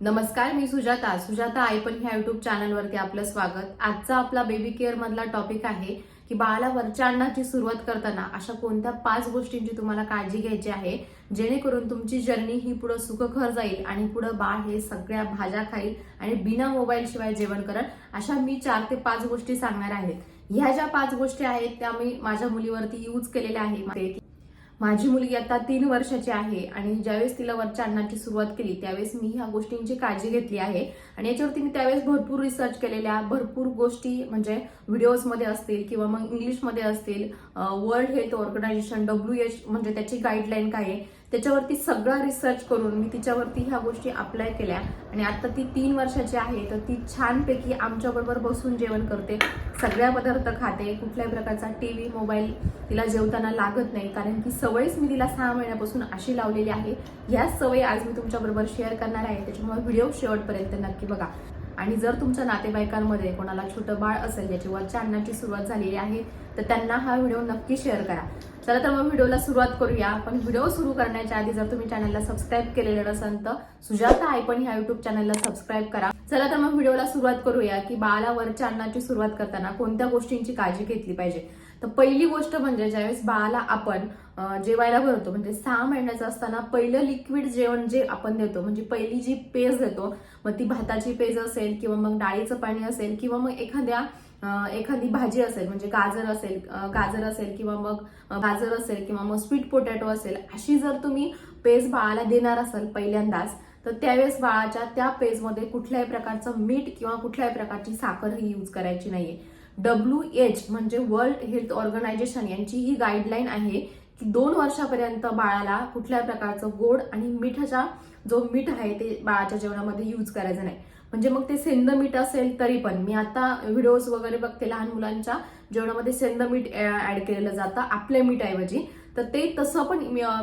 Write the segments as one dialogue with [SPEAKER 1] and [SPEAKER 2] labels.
[SPEAKER 1] नमस्कार मी सुजाता. सुजाता आई पण ह्या युट्यूब चॅनलवरती आपलं स्वागत. आजचा आपला बेबी केअर मधला टॉपिक आहे की बाळाला वरच्या अन्नाची सुरुवात करताना अशा कोणत्या पाच गोष्टींची तुम्हाला काळजी घ्यायची आहे? जेणेकरून तुमची जर्नी ही पुढे सुखकर जाईल आणि पुढे बाळ हे सगळ्या भाज्या खाईल आणि बिना मोबाईल शिवाय जेवण करत अशा मी चार ते पाच गोष्टी सांगणार आहेत. ह्या ज्या पाच गोष्टी आहेत त्या मी माझ्या मुलीवरती यूज केलेल्या आहे माझी मुलगी आता तीन वर्षाची आहे आणि ज्यावेळेस तिला वरच्या अन्नाची सुरुवात केली त्यावेळेस मी ह्या गोष्टींची काळजी घेतली आहे. आणि याच्यावरती मी त्यावेळेस भरपूर रिसर्च केलेल्या भरपूर गोष्टी म्हणजे व्हिडिओजमध्ये असतील किंवा मग इंग्लिशमध्ये असतील world health organization W H म्हणजे त्याची गाईडलाईन काय आहे त्याच्यावरती सगळा रिसर्च करून मी तिच्यावरती ह्या गोष्टी अप्लाय केल्या. आणि आता ती तीन वर्षाची आहे तर ती छानपैकी आमच्याबरोबर बसून जेवण करते. सगळ्या पदार्थ खाते कुठल्याही प्रकारचा टी व्ही मोबाईल तिला जेवताना लागत नाही. कारण की सवयच मी तिला सहा महिन्यापासून अशी लावलेली आहे. ह्याच सवयी आज मी तुमच्याबरोबर शेअर करणार आहे. त्याच्यामुळे व्हिडिओ शेवटपर्यंत नक्की बघा. आणि जर तुमच्या नातेवाईकांमध्ये कोणाला छोटं बाळ असेल ज्याची वरच्या अन्नाची सुरुवात झालेली आहे तर त्यांना हा व्हिडिओ नक्की शेअर करा. चला तर मग व्हिडिओला सुरुवात करूया. पण व्हिडिओ सुरू करण्याच्या आधी जर तुम्ही चॅनलला सबस्क्राईब केलेलं नसेल तर सुजाता आय पण ह्या युट्यूब चॅनलला सबस्क्राईब करा. चला तर मग व्हिडिओला सुरुवात करूया की बाळाला वरच्या अन्नाची सुरुवात करताना कोणत्या गोष्टींची काळजी घेतली पाहिजे? तर पहिली गोष्ट म्हणजे ज्यावेळेस बाळाला आपण जेवायला भरतो म्हणजे सहा महिन्याचं असताना पहिलं लिक्विड जेवण जे आपण देतो म्हणजे पहिली जी पेज देतो मग ती भाताची पेज असेल किंवा मग डाळीचं पाणी असेल किंवा मग एखाद्या एखादी भाजी असेल म्हणजे गाजर असेल गाजर असेल किंवा मग गाजर असेल किंवा मग स्वीट पोटॅटो असेल अशी जर तुम्ही पेज बाळाला देणार असाल पहिल्यांदाच तर त्यावेळेस बाळाच्या त्या पेजमध्ये कुठल्याही प्रकारचं मीठ किंवा कुठल्याही प्रकारची साखर ही यूज करायची नाहीये. डब्ल्यू एच म्हणजे वर्ल्ड हेल्थ ऑर्गनायझेशन यांची ही गाईडलाईन आहे की दोन वर्षापर्यंत बाळाला कुठल्याही प्रकारचं गोड आणि मिठाचा जो मीठ आहे ते बाळाच्या जेवणामध्ये यूज करायचं नाही. म्हणजे मग ते सेंद मीठ असेल तरी पण. मी आता व्हिडिओज वगैरे बघते लहान मुलांच्या जेवणामध्ये सेंद मीठ ऍड केलेलं जातं आपल्या मीठऐवजी. तर ते तसं पण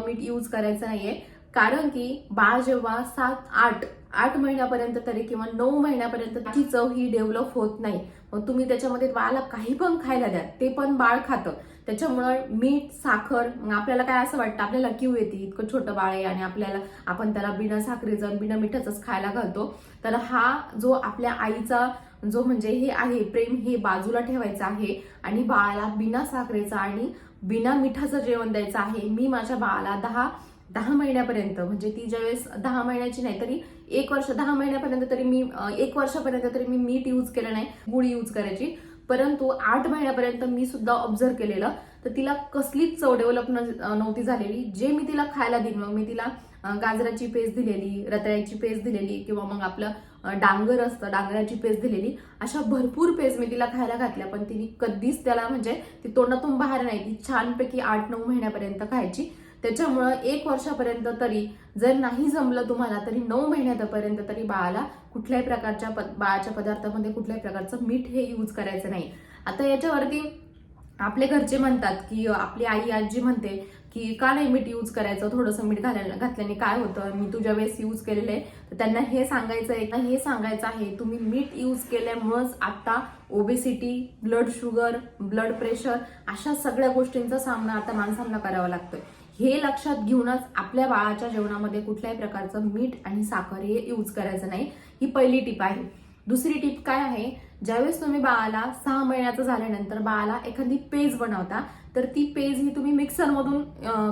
[SPEAKER 1] मीठ यूज करायचं नाहीये. कारण की बाळ जेव्हा सात आठ आठ महिन्यापर्यंत तरी किंवा नऊ महिन्यापर्यंत त्याची चव ही डेव्हलप होत नाही. मग तुम्ही त्याच्यामध्ये बाळाला काही पण खायला द्या ते पण बाळ खातं. त्याच्यामुळं मीठ साखर मग आपल्याला काय असं वाटतं? आपल्याला क्यू येते इतकं छोटं बाळ आहे आणि आपल्याला आपण त्याला बिना साखरेचं बिना मिठाचंच खायला घालतो. तर हा जो आपल्या आईचा जो म्हणजे हे आहे प्रेम हे बाजूला ठेवायचं आहे आणि बाळाला बिना साखरेचं आणि बिना मिठाचं जेवण द्यायचं आहे मी माझ्या बाळाला दहा दहा महिन्यापर्यंत म्हणजे ती ज्यावेळेस दहा महिन्याची नाही तरी एक वर्ष दहा महिन्यापर्यंत तरी मी एक वर्षापर्यंत तरी मी मीठ यूज केलं नाही गुळ यूज करायची. परंतु आठ महिन्यापर्यंत मी सुद्धा ऑब्झर्व केलेलं. तर तिला कसलीच चव डेव्हलप नव्हती झालेली. जे मी तिला खायला दिलं मग मी तिला गाजराची पेस्ट दिलेली रताळ्याची पेस्ट दिलेली किंवा मग आपलं डांगर असतं डांगराची पेस्ट दिलेली अशा भरपूर पेस्ट मी तिला खायला घातल्या. पण तिने कधीच त्याला म्हणजे ती तोंडातून बाहेर नाही ती छानपैकी आठ नऊ महिन्यापर्यंत खायची. त्याच्यामुळं एक वर्षापर्यंत तरी जर नाही जमलं तुम्हाला तरी नऊ महिन्यापर्यंत तरी बाळाला कुठल्याही प्रकारच्या प- बाळाच्या पदार्थामध्ये कुठल्याही प्रकारचं मीठ हे यूज करायचं नाही. आता याच्यावरती आपले घरचे म्हणतात की आपली आई आजी म्हणते की का नाही मीठ यूज करायचं? थोडंसं मीठ घालायला घातल्याने काय होतं? मी तुझ्या वेळेस यूज केलेलं आहे. तर त्यांना हे सांगायचं आहे का हे सांगायचं आहे तुम्ही मीठ यूज केल्यामुळंच आता obesity blood sugar blood pressure अशा सगळ्या गोष्टींचा सामना आता माणसांना करावा लागतोय. हे लक्षात घेऊनच आपल्या बाळाच्या जेवणामध्ये कुठल्याही प्रकारचं मीठ आणि साखर हे यूज करायचं नाही. ही पहिली टीप आहे. दुसरी टीप काय आहे? ज्यावेळेस तुम्ही बाळाला सहा महिन्याचं झाल्यानंतर बाळाला एखादी पेज बनवता तर ती पेज ही तुम्ही मिक्सरमधून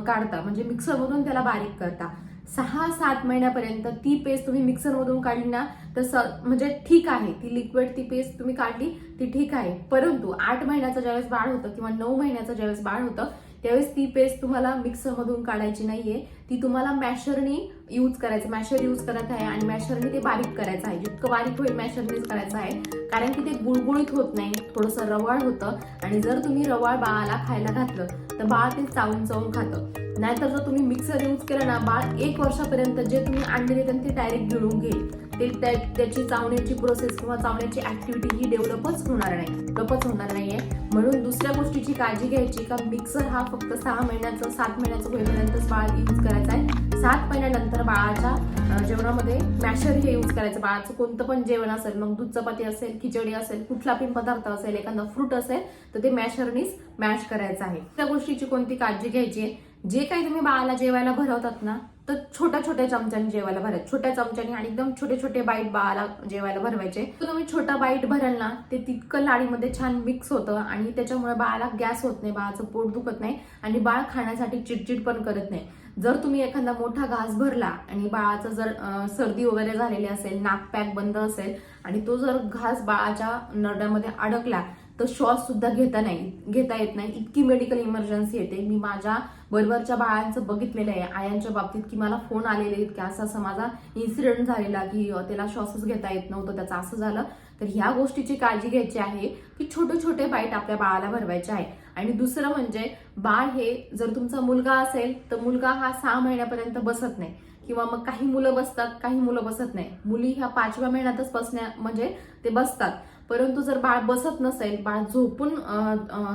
[SPEAKER 1] काढता. म्हणजे मिक्सरमधून त्याला बारीक करता. सहा सात महिन्यापर्यंत ती पेस्ट तुम्ही मिक्सरमधून काढली ना तर स म्हणजे ठीक आहे. ती लिक्विड ती पेस्ट तुम्ही काढली ती ठीक आहे. परंतु आठ महिन्याचं ज्यावेळेस बाळ होतं किंवा नऊ महिन्याचं ज्यावेळेस बाळ होतं त्यावेळेस ती पेस्ट तुम्हाला मिक्सरमधून काढायची नाहीये. ती तुम्हाला मॅशरनी यूज करायचं मॅशर यूज करत आहे आणि मॅशरनी ते बारीक करायचं आहे. जितकं बारीक होईल मॅशरनीच करायचं आहे. कारण की ते गुळगुळीत होत नाही थोडंसं रवाळ होतं. आणि जर तुम्ही रवाळ बाळाला खायला घातलं तर बाळ ते चावून चावून खातं. नाहीतर जर तुम्ही मिक्सर यूज केलं ना बाळ एक वर्षापर्यंत जे तुम्ही आणलेले ते डायरेक्ट गिळून घेईल. ते त्या- त्याची चावण्याची प्रोसेस किंवा चावण्याची ऍक्टिव्हिटी ही डेव्हलपच होणार नाही. डेव्हलपच होणार नाहीये. म्हणून दुसऱ्या गोष्टीची काळजी घ्यायची का? मिक्सर हा फक्त सहा महिन्याचं सात महिन्याचं होईपर्यंतच बाळ यूज करायचा आहे. सात महिन्यानंतर बाळाच्या जेवणामध्ये मॅशर हे यूज करायचं. बाळाचं कोणतं पण जेवण असेल मग दूध चपाती असेल खिचडी असेल कुठला पण पदार्थ असेल एखादा फ्रूट असेल तर ते मॅशरनीच मॅश करायचं आहे. त्या गोष्टीची कोणती काळजी घ्यायची आहे? जे काही तुम्ही बाळाला जेवायला भरवतात ना तर छोट्या छोट्या चमच्याने जेवायला भरायचं. छोट्या चमच्याने आणि एकदम छोटे छोटे बाईट बाळाला जेवायला भरवायचे. तर तुम्ही छोटा बाईट भराल ना ते तितकं लाडीमध्ये छान मिक्स होतं आणि त्याच्यामुळे बाळाला गॅस होत नाही बाळाचं पोट दुखत नाही आणि बाळ खाण्यासाठी चिडचिड पण करत नाही. जर तुम्ही एखादा मोठा घास भरला आणि बाळाचं जर सर्दी वगैरे झालेली असेल नाक पॅक बंद असेल आणि तो जर घास बाळाच्या नरड्यामध्ये अडकला तर श्वास सुद्धा घेता नाही घेता येत नाही. इतकी मेडिकल इमर्जन्सी येते. मी माझ्या बरोबरच्या बाळांचं बघितलेलं आहे. आयांच्या बाबतीत की मला फोन आलेले आहेत की असा असा माझा इन्सिडेंट झालेला की त्याला श्वासच घेता येत नव्हतं. त्याचं असं झालं. तर ह्या गोष्टीची काळजी घ्यायची आहे की छोटे छोटे बाईट आपल्या बाळाला भरवायचे आहे आणि दुसरं म्हणजे बाळ हे जर तुमचा मुलगा असेल तर मुलगा हा सहा महिन्यापर्यंत बसत नाही. किंवा मग काही मुलं बसतात काही मुलं बसत नाही. मुली ह्या पाचव्या महिन्यातच बसण्या म्हणजे ते बसतात. परंतु जर बाळ बसत नसेल बाळ झोपून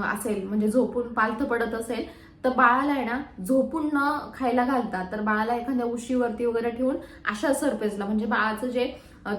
[SPEAKER 1] असेल म्हणजे झोपून पालथं पडत असेल तर बाळाला आहे ना झोपून न खायला घालतात तर बाळाला एखाद्या उशीवरती वगैरे ठेवून अशा सरफेसला म्हणजे बाळाचं जे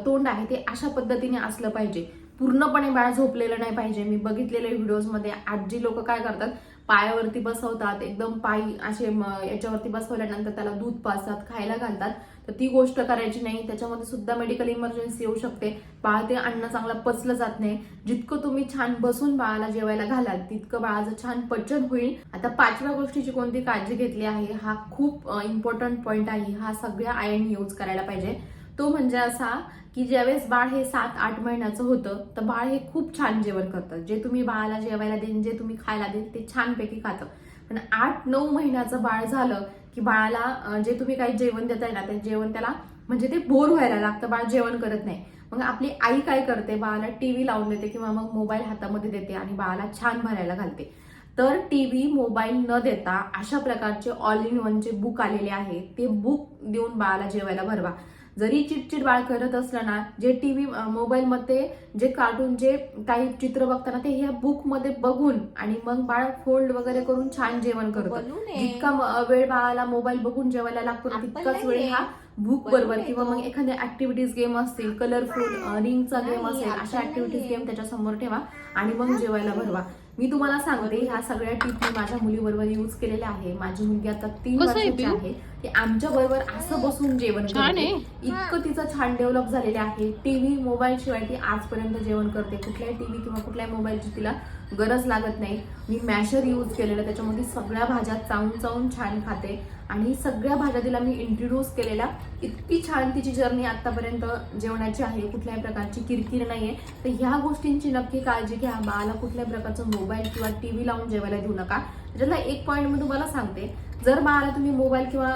[SPEAKER 1] तोंड आहे ते अशा पद्धतीने असलं पाहिजे. पूर्णपणे बाळ झोपलेलं नाही पाहिजे. मी बघितलेल्या व्हिडिओजमध्ये आजी लोक काय करतात पायावरती बसवतात एकदम पायी असे याच्यावरती बसवल्यानंतर त्याला दूध पाजतात खायला घालतात. तर ती गोष्ट करायची नाही. त्याच्यामध्ये सुद्धा मेडिकल इमर्जन्सी येऊ शकते. बाळ ते अन्न चांगलं पचलं जात नाही. जितकं तुम्ही छान बसून बाळाला जेवायला घालाल तितकं बाळाचं छान पचन होईल. आता पाचव्या गोष्टीची कोणती काळजी घेतली आहे हा खूप इम्पॉर्टंट पॉईंट आहे. हा सगळ्या आयन यूज करायला पाहिजे. तो म्हणजे असा की ज्यावेळेस बाळ हे सात आठ महिन्याचं होतं तर बाळ हे खूप छान जेवण करतं. जे तुम्ही बाळाला जेवायला देईन जे तुम्ही खायला देईन ते छानपैकी खातं. पण आठ नऊ महिन्याचं बाळ झालं की बाळाला जे तुम्ही काही जेवण देताय ना ते जेवण त्याला म्हणजे ते बोर व्हायला लागतं बाळ जेवण करत नाही. मग आपली आई काय करते बाळाला टीव्ही लावून देते किंवा मग मोबाईल हातामध्ये देते आणि बाळाला छान भरायला घालते. तर टीव्ही मोबाईल न देता अशा प्रकारचे ऑल इन वनचे बुक आलेले आहे ते बुक देऊन बाळाला जेवायला भरवा. जरी चिडचिड बाळ करत असलं ना जे टीव्ही मोबाईलमध्ये जे कार्टून जे काही चित्र बघताना ते ह्या बुकमध्ये बघून आणि मग बाळ फोल्ड वगैरे करून छान जेवण करतं. जितका वेळ बाळाला मोबाईल बघून जेवायला लागतो तितकाच वेळ. हा बुक बरोबर किंवा. मग एखाद्या ऍक्टिव्हिटीज गेम असतील कलरफुल रिंगचा गेम असेल अशा ऍक्टिव्हिटीज. गेम त्याच्यासमोर ठेवा आणि मग जेवायला भरवा मी तुम्हाला सांगते ह्या सगळ्या टिप मी माझ्या मुलीबरोबर युज केलेल्या आहे माझी मुलगी आता तीन वर्षाची? आहे ती आमच्या बरोबर असं बसून जेवण करते
[SPEAKER 2] आहे.
[SPEAKER 1] इतकं तिचं छान डेव्हलप झालेलं आहे. टीव्ही मोबाईल शिवाय ती आजपर्यंत जेवण करते. कुठल्याही टीव्ही किंवा कुठल्याही मोबाईलची तिला गरज लागत नाही. मी मॅशर यूज केलेलं त्याच्यामध्ये सगळ्या भाज्या चावून चावून छान खाते. आणि सगळ्या भाज्या तिला मी इंट्रोड्यूस केलेल्या. इतकी छान तिची जर्नी आतापर्यंत जेवणाची आहे. कुठल्याही प्रकारची किरकिर नाहीये. तर ह्या गोष्टींची नक्की काळजी घ्या. बाळाला कुठल्याही प्रकारचं मोबाईल किंवा टीव्ही लावून जेवायला देऊ नका. त्याच्यातला एक पॉईंट मी तुम्हाला सांगते जर बाळाला तुम्ही मोबाईल किंवा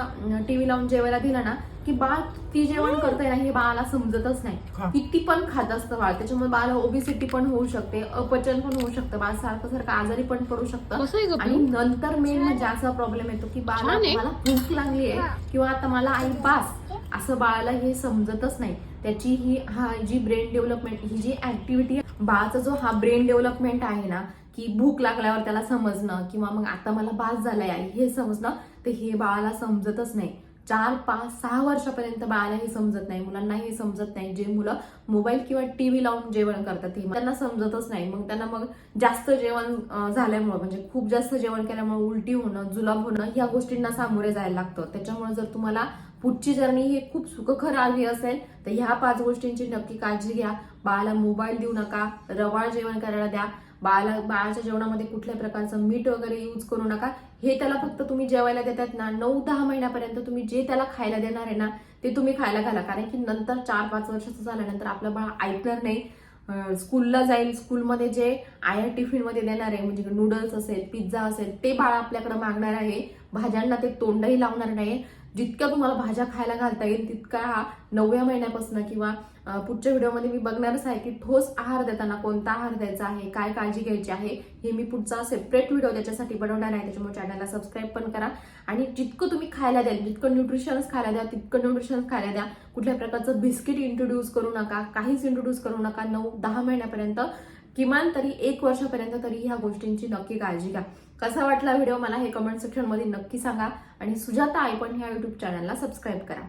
[SPEAKER 1] टीव्ही लावून जेवायला दिला ना की बाळ ती जेवण करतंय ना हे बाळाला समजतच नाही. किती पण खात असतं बाळ त्याच्यामुळे बाळाला ओबिसिटी पण होऊ शकते अपचन पण होऊ शकतं बाळ सारखं सारखं आजारी पण पडू शकतं. आणि? नंतर मेन म्हणजे असा प्रॉब्लेम येतो की बाळा. मला भूक लागली आहे किंवा आता मला आई पास असं बाळाला हे समजतच नाही. त्याची ही हा जी ब्रेन डेव्हलपमेंट ही जी ऍक्टिव्हिटी बाळाचा जो हा ब्रेन डेव्हलपमेंट आहे ना की भूक लागल्यावर त्याला समजणं किंवा मग आता मला बास झालाय आई हे समजणं तर हे बाळाला समजतच नाही. चार पाच सहा वर्षापर्यंत बाळाला हे समजत नाही मुलांना हे समजत नाही. जे मुलं मोबाईल किंवा टी व्ही लावून जेवण करतात हे त्यांना समजतच नाही. मग त्यांना मग जास्त जेवण झाल्यामुळं म्हणजे खूप जास्त जेवण केल्यामुळे उलटी होणं जुलाब होणं ह्या गोष्टींना सामोरे जायला लागतं. त्याच्यामुळे जर तुम्हाला पुढची जर्नी ही खूप सुखकर आली असेल तर ह्या पाच गोष्टींची नक्की काळजी घ्या. बाळाला मोबाईल देऊ नका रवाळ जेवण करायला द्या बाळाला बाळाच्या जेवणामध्ये कुठल्या प्रकारचं मीठ वगैरे यूज करू नका हे त्याला फक्त तुम्ही जेवायला देतात ना नऊ दहा महिन्यापर्यंत तुम्ही जे त्याला खायला देणार आहे ना ते तुम्ही खायला घाला. कारण की नंतर चार पाच वर्षाचं झाल्यानंतर आपलं बाळ ऐकणार नाही. स्कूलला जाईल स्कूलमध्ये जे आया टिफिनमध्ये देणार आहे म्हणजे नूडल्स असेल पिझ्झा असेल ते बाळ आपल्याकडे मागणार आहे. भाज्यांना ते तोंडही लावणार नाही. जितक्या तुम्हाला भाज्या खायला घालता येईल तितका हा नवव्या महिन्यापासून किंवा पुढच्या व्हिडिओमध्ये मी बघणारच आहे की ठोस आहार देताना कोणता आहार द्यायचा आहे काय काळजी घ्यायची आहे हे मी पुढचा सेपरेट व्हिडिओ त्याच्यासाठी बनवणार आहे. त्याच्यामुळे चॅनलला सबस्क्राईब पण करा. आणि जितकं तुम्ही खायला द्याल जितकं न्यूट्रिशन्स खायला द्या तितकं न्यूट्रिशन्स खायला द्या. कुठल्या प्रकारचं बिस्किट इंट्रोड्यूस करू नका काहीच इंट्रोड्यूस करू नका नऊ दहा महिन्यापर्यंत किमान तरी एक वर्षापर्यंत तरी ह्या गोष्टींची नक्की काळजी घ्या. कसा वाटला व्हिडिओ मला हे कमेंट सेक्शनमध्ये नक्की सांगा. आणि सुजाता आयपण पण ह्या यूट्यूब चॅनलला सबस्क्राईब करा.